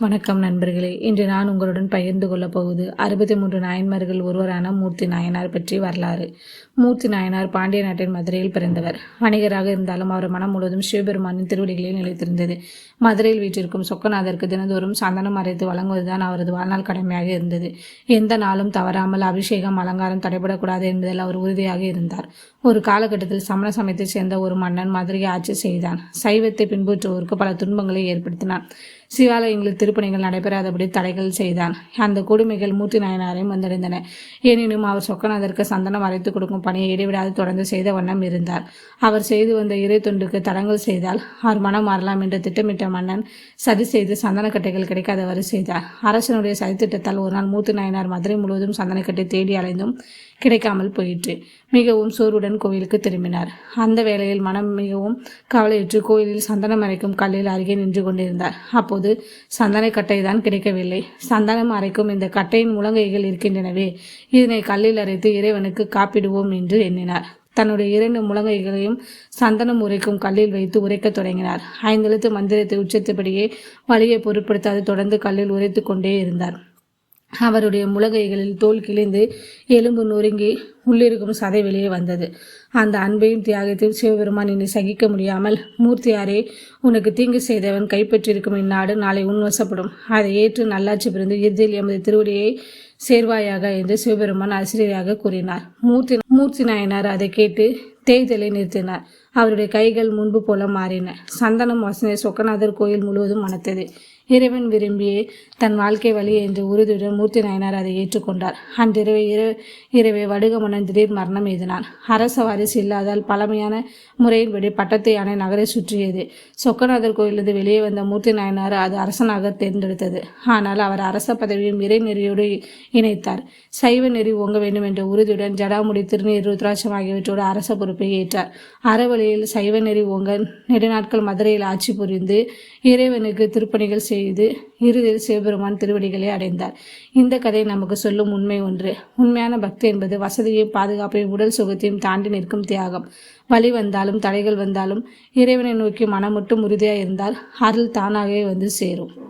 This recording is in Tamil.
வணக்கம் நண்பர்களே. இன்று நான் உங்களுடன் பகிர்ந்து கொள்ளப் போவது அறுபத்தி மூன்று நாயன்மார்கள் ஒருவரான மூர்த்தி நாயனார் பற்றி வரலாறு. மூர்த்தி நாயனார் பாண்டிய நாட்டின் மதுரையில் பிறந்தவர். வணிகராக இருந்தாலும் அவர் மனம் முழுவதும் சிவபெருமானின் திருவடிகளில் நிலைத்திருந்தது. மதுரையில் வீற்றிருக்கும் சொக்கநாதருக்கு தினந்தோறும் சந்தனம் அரைத்து வழங்குவதுதான் அவரது வாழ்நாள் கடமையாக இருந்தது. எந்த நாளும் தவறாமல் அபிஷேகம் அலங்காரம் தடைபடக்கூடாது என்பதில் அவர் உறுதியாக இருந்தார். ஒரு காலகட்டத்தில் சமண சமயத்தைச் சேர்ந்த ஒரு மன்னன் மதுரையை ஆட்சி செய்தான். சைவத்தை பின்பற்றுவோருக்கு பல துன்பங்களை ஏற்படுத்தினான். சிவாலயங்களில் திருப்பணிகள் நடைபெறாதபடி தடைகள் செய்தான். அந்த கொடுமைகள் மூர்த்தி நாயனாரையும் வந்தடைந்தன. எனினும் அவர் சொக்கநாதருக்கு சந்தனம் அரைத்து கொடுக்கும் பணியை இடைவிடாது தொடர்ந்து செய்த வண்ணம் இருந்தார். அவர் செய்து வந்த இறை தொண்டுக்கு தடங்கள் செய்தால் அவர் மனம் மாறலாம் என்று திட்டமிட்ட மன்னன் சதி செய்து சந்தனக்கட்டைகள் கிடைக்காதவாறு செய்தார். அரசனுடைய சதித்திட்டத்தால் ஒரு நாள் மூர்த்தி நாயனார் மதுரை முழுவதும் சந்தனக்கட்டை தேடி அலைந்தும் கிடைக்காமல் போயிற்று. மிகவும் சோர்வுடன் கோயிலுக்கு திரும்பினார். அந்த வேளையில் மனம் மிகவும் கவலையுற்று கோயிலில் சந்தனம் அரைக்கும் கல்லில் அருகே நின்று கொண்டிருந்தார். அப்போது சந்தன கட்டை தான் கிடைக்கவில்லை. சந்தனம் அரைக்கும் இந்த கட்டையின் முழங்கைகள் இருக்கின்றனவே. இதனை கல்லில் அரைத்து இறைவனுக்கு காப்பிடுவோம் என்று எண்ணினார். தன்னுடைய இரண்டு முழங்கைகளையும் சந்தனம் உரைக்கும் கல்லில் வைத்து உரைக்கத் தொடங்கினார். ஐந்தெழுத்து மந்திரத்தை உச்சத்தபடியே வழியை பொருட்படுத்தாது தொடர்ந்து கல்லில் உரைத்து கொண்டே இருந்தார். அவருடைய முழகைகளில் தோல் கிழிந்து எலும்பு நொறுங்கி உள்ளிருக்கும் சதை வெளியே வந்தது. அந்த அன்பையும் தியாகத்தையும் சிவபெருமான் இனி சகிக்க முடியாமல் மூர்த்தியாரே உனக்கு தீங்கு செய்தவன் கைப்பற்றியிருக்கும் இந்நாடு நாளை உன்வசப்படும் அதை ஏற்று நல்லாட்சி பிறந்து இறுதியில் எமது திருவடியை சேர்வாயாக என்று சிவபெருமான் ஆசிரியராக கூறினார். மூர்த்தி மூர்த்தி நாயனார் அதை கேட்டு தேய்தலை நிறுத்தினார். அவருடைய கைகள் முன்பு போல மாறின. சந்தனம் வாசனை சொக்கநாதர் கோயில் முழுவதும் மணத்தது இறைவன் விரும்பியே தன் வாழ்க்கை வழி என்று உறுதியுடன் மூர்த்தி நாயனார் அதை ஏற்றுக்கொண்டார். அன்றிரவை இரவு இரவே வடுகமன்னன் திடீர் மரணம் எய்தினான். அரச வாரிசு இல்லாதால் பழமையான முறையின்படி பட்டத்து யானை நகரை சுற்றியது. சொக்கநாதர் கோயிலிருந்து வெளியே வந்த மூர்த்தி நாயனார் அது அரசனாக தேர்ந்தெடுத்தது. ஆனால் அவர் அரச பதவியும் இறை நெறியோடு இணைத்தார். சைவ நெறி ஓங்க வேண்டும் என்ற உறுதியுடன் ஜடாமுடி திருநீர் ருத்ராட்சம் ஆகியவற்றோடு அரச பொறுப்பை ஏற்றார். அறவழியில் சைவ நெறி ஓங்க நெடுநாட்கள் மதுரையில் ஆட்சி புரிந்து இறைவனுக்கு திருப்பணிகள் செய்து இறுதியில் சிவபெருமான் திருவடிகளை அடைந்தார். இந்த கதை நமக்கு சொல்லும் உண்மை ஒன்று. உண்மையான பக்தி என்பது வசதியை வசதியையும் பாதுகாப்பையும் உடல் சுகத்தையும் தாண்டி நிற்கும் தியாகம். வழி வந்தாலும் தடைகள் வந்தாலும் இறைவனை நோக்கி மனம் மட்டும் உறுதியாக இருந்தால் அருள் தானாகவே வந்து சேரும்.